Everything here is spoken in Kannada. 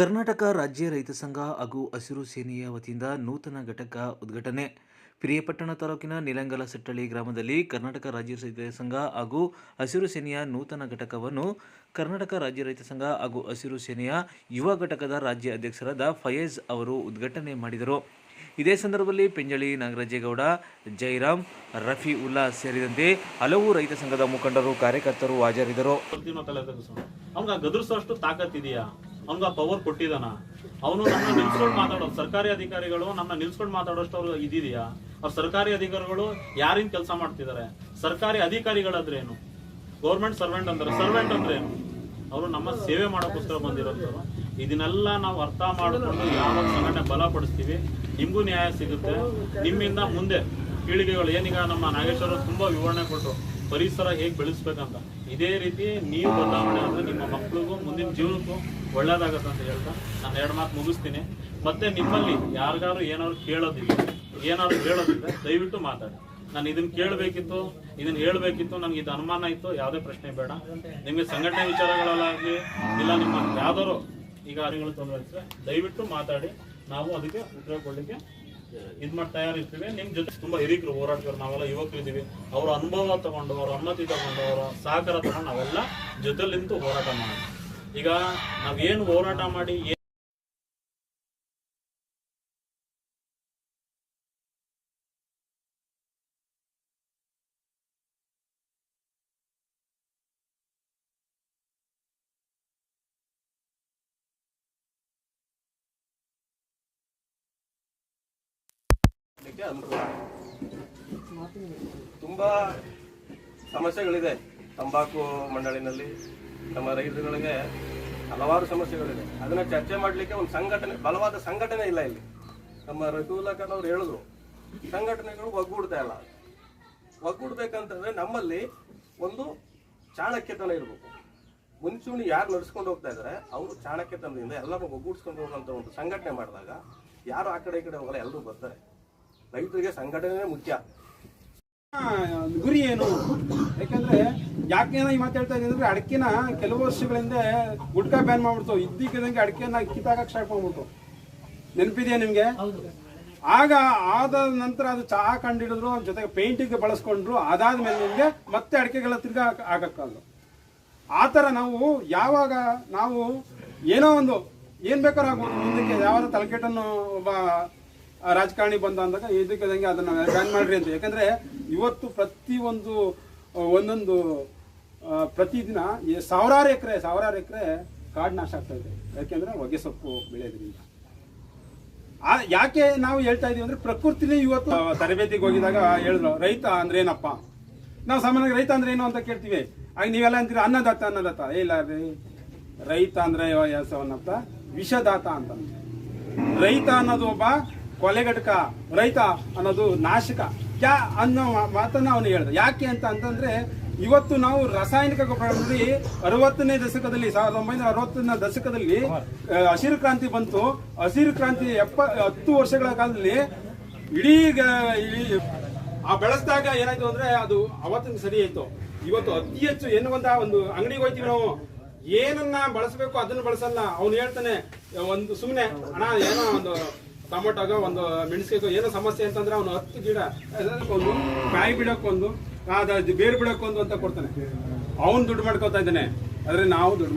ಕರ್ನಾಟಕ ರಾಜ್ಯ ರೈತ ಸಂಘ ಹಾಗೂ ಹಸಿರು ಸೇನೆಯ ವತಿಯಿಂದ ನೂತನ ಘಟಕ ಉದ್ಘಾಟನೆ. ಪಿರಿಯಪಟ್ಟಣ ತಾಲೂಕಿನ ನಿಲಂಗಲ ಸಟ್ಟಳ್ಳಿ ಗ್ರಾಮದಲ್ಲಿ ಕರ್ನಾಟಕ ರಾಜ್ಯ ರೈತ ಸಂಘ ಹಾಗೂ ಹಸಿರು ಸೇನೆಯ ನೂತನ ಘಟಕವನ್ನು ಕರ್ನಾಟಕ ರಾಜ್ಯ ರೈತ ಸಂಘ ಹಾಗೂ ಹಸಿರು ಸೇನೆಯ ಯುವ ಘಟಕದ ರಾಜ್ಯ ಅಧ್ಯಕ್ಷರಾದ ಫಯೇಜ್ ಅವರು ಉದ್ಘಾಟನೆ ಮಾಡಿದರು. ಇದೇ ಸಂದರ್ಭದಲ್ಲಿ ಪೆಂಜಳಿ ನಾಗರಾಜೇಗೌಡ, ಜೈರಾಮ್, ರಫಿ ಉಲ್ಲಾ ಸೇರಿದಂತೆ ಹಲವು ರೈತ ಸಂಘದ ಮುಖಂಡರು ಕಾರ್ಯಕರ್ತರು ಹಾಜರಿದ್ದರು. ಅವ್ನ್ಗ ಇದೆಯಾ ಅವ್ನ್ಗ ಪವರ್ ಕೊಟ್ಟಿದಾನ ಅವನು ನಮ್ಮ ನಿಲ್ಸ್ಕೊಂಡು ಮಾತಾಡೋ, ಸರ್ಕಾರಿ ಅಧಿಕಾರಿಗಳು ನಮ್ಮ ನಿಲ್ಸ್ಕೊಂಡು ಮಾತಾಡೋಷ್ಟು ಅವ್ರು ಇದಿದೆಯಾ? ಅವ್ರ ಸರ್ಕಾರಿ ಅಧಿಕಾರಿಗಳು ಯಾರಿನ್ ಕೆಲಸ ಮಾಡ್ತಿದ್ದಾರೆ ಸರ್ಕಾರಿ ಅಧಿಕಾರಿಗಳಾದ್ರೆ ಏನು ಗೌರ್ಮೆಂಟ್ ಸರ್ವೆಂಟ್ ಅಂದ್ರೆ ಸರ್ವೆಂಟ್ ಅಂದ್ರೆ ಏನು ಅವರು ನಮ್ಮ ಸೇವೆ ಮಾಡೋಕ್ಕೋಸ್ಕರ ಬಂದಿರೋದು ಇದನ್ನೆಲ್ಲ ನಾವು ಅರ್ಥ ಮಾಡಿಕೊಂಡು ಯಾವ ಸಂಘಟನೆ ಬಲಪಡಿಸ್ತೀವಿ, ನಿಮಗೂ ನ್ಯಾಯ ಸಿಗುತ್ತೆ. ನಿಮ್ಮಿಂದ ಮುಂದೆ ಪೀಳಿಗೆಗಳು ಏನೀಗ ನಮ್ಮ ನಾಗೇಶ್ವರ ತುಂಬಾ ವಿವರಣೆ ಕೊಟ್ಟರು ಪರಿಸರ ಹೇಗೆ ಬೆಳೆಸ್ಬೇಕಂತ. ಇದೇ ರೀತಿ ನೀವು ಬದಲಾವಣೆ ಅಂದ್ರೆ ನಿಮ್ಮ ಮಕ್ಕಳಿಗೂ ಮುಂದಿನ ಜೀವನಕ್ಕೂ ಒಳ್ಳೇದಾಗತ್ತೆ ಅಂತ ಹೇಳ್ತಾ ನಾನು ಎರಡು ಮಾತು ಮುಗಿಸ್ತೀನಿ. ಮತ್ತೆ ನಿಮ್ಮಲ್ಲಿ ಯಾರಿಗಾರು ಏನಾದ್ರು ಕೇಳೋದಿಲ್ಲ ಏನಾದ್ರು ಹೇಳೋದಿದ್ರೆ ದಯವಿಟ್ಟು ಮಾತಾಡಿ. ನಾನು ಇದನ್ನ ಕೇಳಬೇಕಿತ್ತು ಇದನ್ನ ಹೇಳಬೇಕಿತ್ತು, ನನಗೆ ಇದು ಅನುಮಾನ ಇತ್ತು, ಯಾವುದೇ ಪ್ರಶ್ನೆ ಬೇಡ. ನಿಮಗೆ ಸಂಘಟನೆ ವಿಚಾರಗಳಲ್ಲಾಗಲಿ ಇಲ್ಲ ನಿಮ್ಮ ಯಾವ್ದಾರು ಈಗ ಅರಿಗಳು ತೊಂದರೆ ದಯವಿಟ್ಟು ಮಾತಾಡಿ. ನಾವು ಅದಕ್ಕೆ ಉತ್ತರ ಕೊಡ್ಲಿಕ್ಕೆ ಇದ್ ಮಾಡಿ ತಯಾರಿರ್ತೀವಿ ನಿಮ್ ಜೊತೆ ತುಂಬಾ ಹಿರಿಕರು, ಹೋರಾಟಗಾರ ನಾವೆಲ್ಲ ಯುವಕರು ಇದೀವಿ. ಅವ್ರ ಅನುಭವ ತಗೊಂಡು, ಅವ್ರ ಅನುಮತಿ ತಗೊಂಡು, ಅವರ ಸಹಕಾರ ತಗೊಂಡು ನಾವೆಲ್ಲ ಜೊತೆಲಿಂತು ಹೋರಾಟ ಮಾಡೋಣ ಈಗ ನಾವೇನು ಹೋರಾಟ ಮಾಡಿ ಮಾಡ್ಲಿಕ್ಕೆ ಅನುಕೂಲ. ತುಂಬಾ ಸಮಸ್ಯೆಗಳಿದೆ ತಂಬಾಕು ಮಂಡಳಿನಲ್ಲಿ. ನಮ್ಮ ರೈತರುಗಳಿಗೆ ಹಲವಾರು ಸಮಸ್ಯೆಗಳಿದೆ. ಅದನ್ನ ಚರ್ಚೆ ಮಾಡಲಿಕ್ಕೆ ಒಂದು ಸಂಘಟನೆ, ಬಲವಾದ ಸಂಘಟನೆ ಇಲ್ಲ ಇಲ್ಲಿ. ನಮ್ಮ ರಘುಲಕನ್ ಅವ್ರು ಹೇಳಿದ್ರು, ಸಂಘಟನೆಗಳು ಒಗ್ಗೂಡ್ತಾ ಇಲ್ಲ. ಒಗ್ಗೂಡ್ಬೇಕಂತಂದ್ರೆ ನಮ್ಮಲ್ಲಿ ಒಂದು ಚಾಣಕ್ಯತನ ಇರಬೇಕು. ಮುಂಚೂಣಿ ಯಾರು ನಡ್ಸ್ಕೊಂಡು ಹೋಗ್ತಾ ಇದ್ದಾರೆ ಅವರು ಚಾಣಕ್ಯತನದಿಂದ ಎಲ್ಲರೂ ಒಗ್ಗೂಡಿಸ್ಕೊಂಡು ಹೋಗುವಂಥ ಒಂದು ಸಂಘಟನೆ ಮಾಡಿದಾಗ, ಯಾರು ಆ ಕಡೆ ಈ ಕಡೆ ಹೋಗಲ್ಲ ಎಲ್ಲರೂ ಬರ್ತಾರೆ. ರೈತರಿಗೆ ಸಂಘಟನೆ ಮುಖ್ಯ. ಆ, ಗುರಿ ಏನು? ಯಾಕಂದ್ರೆ ಯಾಕೆ ಈ ಮಾತಾಡ್ತಾ ಇದ್ದೀನಿ ಅಂದ್ರೆ ಅಡಕೆನ ಕೆಲವು ವರ್ಷಗಳಿಂದ ಗುಡ್ಕ ಬ್ಯಾನ್ ಮಾಡ್ಬಿಡ್ತು. ಇದ್ದಕ್ಕಿದಂಗೆ ಅಡಕೆನ ಕಿತ್ತಾಕ ಸ್ಟಾರ್ಟ್ ಮಾಡ್ಬಿಡ್ತು. ನೆನಪಿದೆಯಾ ನಿಮ್ಗೆ? ಆಗ ಆದ ನಂತರ ಅದು ಚಹಾ ಕಂಡಿಡಿದ್ರು ಜೊತೆಗೆ ಪೇಂಟಿಂಗ್ ಬಳಸ್ಕೊಂಡ್ರು. ಅದಾದ್ಮೇಲೆ ನಿಮ್ಗೆ ಮತ್ತೆ ಅಡಕೆಗಳ ತಿರ್ಗಾ ಆಗಕ್ಕಲ್ಲ ಆ ಥರ ನಾವು ಯಾವಾಗ ನಾವು ಏನೋ ಒಂದು ಏನ್ ಬೇಕಾದ್ರೂ ಆಗ್ಬೋದು. ಮುಂದಕ್ಕೆ ಯಾವಾಗ ತಲೆಕೆಟನ್ನು ಒಬ್ಬ ರಾಜಕಾರಣಿ ಬಂದ ಅಂದಾಗ ಇದಕ್ಕಿದಂಗೆ ಅದನ್ನ ಬ್ಯಾನ್ ಮಾಡ್ರಿ ಅಂತ. ಯಾಕಂದ್ರೆ ಇವತ್ತು ಪ್ರತಿ ಒಂದು ಒಂದೊಂದು ಪ್ರತಿದಿನ ಸಾವಿರಾರು ಎಕರೆ ಸಾವಿರಾರು ಎಕರೆ ಕಾಡು ನಾಶ ಆಗ್ತಾ ಇದೆ. ಯಾಕೆಂದ್ರೆ ಹೊಗೆ ಸೊಪ್ಪು ಬೆಳೆಯೋದ್ರಿಂದ. ಆ, ಯಾಕೆ ನಾವು ಹೇಳ್ತಾ ಇದೀವಿ ಅಂದ್ರೆ ಪ್ರಕೃತಿನೇ ಇವತ್ತು ತರಬೇತಿಗೆ ಹೋಗಿದಾಗ ಹೇಳಿದ್ರು, ರೈತ ಅಂದ್ರೆ ಏನಪ್ಪ? ನಾವು ಸಾಮಾನ್ಯವಾಗಿ ರೈತ ಅಂದ್ರೆ ಏನು ಅಂತ ಕೇಳ್ತೀವಿ. ಆಗ ನೀವೆಲ್ಲ ಅಂತೀರಿ, ಅನ್ನದಾತ ಅನ್ನದಾತ. ಇಲ್ಲ ರೀ. ರೈತ ಅಂದ್ರೆ ವಿಷದಾತ ಅಂತ. ರೈತ ಅನ್ನೋದು ಒಬ್ಬ ಕೊಲೆಗಟಕ ರೈತ ಅನ್ನೋದು ನಾಶಕ. ಯಾ ಅನ್ನೋ ಮಾತನ್ನ ಅವನು ಹೇಳ್ದ. ಯಾಕೆ ಅಂತ ಅಂತಂದ್ರೆ ಇವತ್ತು ನಾವು ರಾಸಾಯನಿಕ ಗೊಬ್ಬರದಲ್ಲಿ ಅರವತ್ತನೇ ದಶಕದಲ್ಲಿ ಸಾವಿರದ ಒಂಬೈನೂರ ಅರವತ್ತನೇ ದಶಕದಲ್ಲಿ ಹಸಿರು ಕ್ರಾಂತಿ ಬಂತು. ಹಸಿರು ಕ್ರಾಂತಿ ಎಪ್ಪ ಹತ್ತು ವರ್ಷಗಳ ಕಾಲದಲ್ಲಿ ಇಡೀ ಆ ಬೆಳೆಸಿದಾಗ ಏನಾಯ್ತು ಅಂದ್ರೆ ಅದು ಅವತ್ತಿನ ಸರಿ ಆಯ್ತು. ಇವತ್ತು ಅತಿ ಹೆಚ್ಚು ಎನ್ನುವಂತ ಒಂದು ಅಂಗಡಿಗೆ ಹೋಯ್ತೀವಿ ನಾವು. ಏನನ್ನ ಬಳಸಬೇಕು ಅದನ್ನ ಬಳಸಲ್ಲ. ಅವ್ನು ಹೇಳ್ತಾನೆ ಒಂದು ಸುಮ್ಮನೆ ಅಣ್ಣ ಏನೋ ಒಂದು ಟೊಮೊಟೊಗ ಒಂದು ಮೆಣಸಿಗೆ ಏನೋ ಸಮಸ್ಯೆ ಅಂತಂದ್ರೆ ಅವನು ಹತ್ತು ಗಿಡ ಒಂದು ಕಾಯಿ ಬಿಡಕ್ಕೊಂದು ಅದು ಬೇರು ಬಿಡಕ್ಕೊಂದು ಅಂತ ಕೊಡ್ತಾನೆ. ಅವನು ದುಡ್ಡು ಮಾಡ್ಕೊತಾ ಇದ್ದಾನೆ. ಆದ್ರೆ ನಾವು ದುಡ್ಡು